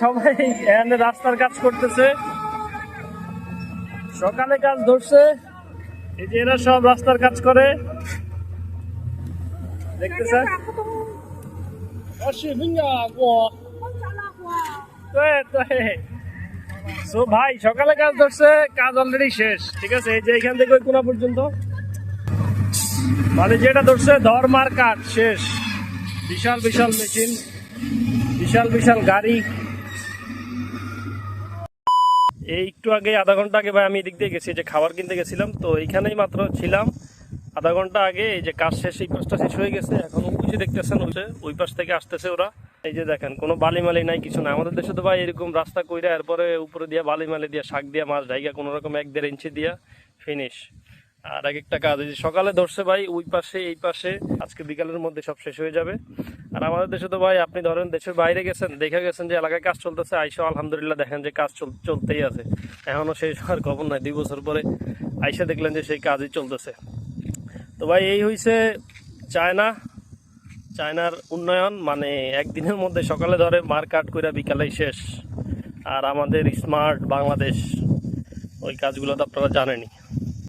সবাই এখানে রাস্তার কাজ করতেছে। সকালে কাজ ধরছে। এই যে এরা সব রাস্তার কাজ করে। দেখতেছে সো ভাই, সকালে কাজ ধরছে, কাজ অলরেডি শেষ, ঠিক আছে? এই যে এখান থেকে ওই কোনা পর্যন্ত। মানে যেটা ধরছে ধর্মার কাজ শেষ। বিশাল বিশাল মেশিন বিশাল বিশাল গাড়ি। এই একটু আগে আধা ঘণ্টা আগে ভাই আমি এদিক দিয়ে গেছি যে খাবার কিনতে গেছিলাম, তো এইখানেই মাত্র ছিলাম। আধা ঘণ্টা আগে এই যে কাজ শেষ, এই পাশটা শেষ হয়ে গেছে। এখন ওই যে দেখতেছেন ওই ওই পাশ থেকে আসতেছে ওরা। এই যে দেখেন, কোনো বালি মালি নাই, কিছু না আমাদের দেশে তো ভাই এরকম রাস্তা কইরা এরপরে উপরে দিয়া বালি মালি দিয়া শাক দিয়া মাছ ঢাইকা কোনো রকম এক দেড় ইঞ্চি দিয়া ফিনিশ আর এক একটা কাজ, এই যে সকালে ধরছে ভাই, ওই পাশে, এই পাশে, আজকে বিকালের মধ্যে সব শেষ হয়ে যাবে। আর আমাদের দেশে তো ভাই, আপনি ধরেন দেশের বাইরে গেছেন, দেখে গেছেন যে এলাকায় কাজ চলতেছে, আইসা আলহামদুলিল্লাহ দেখেন যে কাজ চল- চলতেই আছে। এখনও শেষ হওয়ার খবর নাই, দুই বছর পরে আইসা দেখলেন যে সেই কাজই চলতেছে। তো ভাই, এই হইছে চায়না। চায়নার উন্নয়ন মানে একদিনের মধ্যে সকালে ধরে মার্কাট কইরা বিকালেই শেষ। আর আমাদের স্মার্ট বাংলাদেশ, ওই কাজগুলো তো আপনারা জানেনই।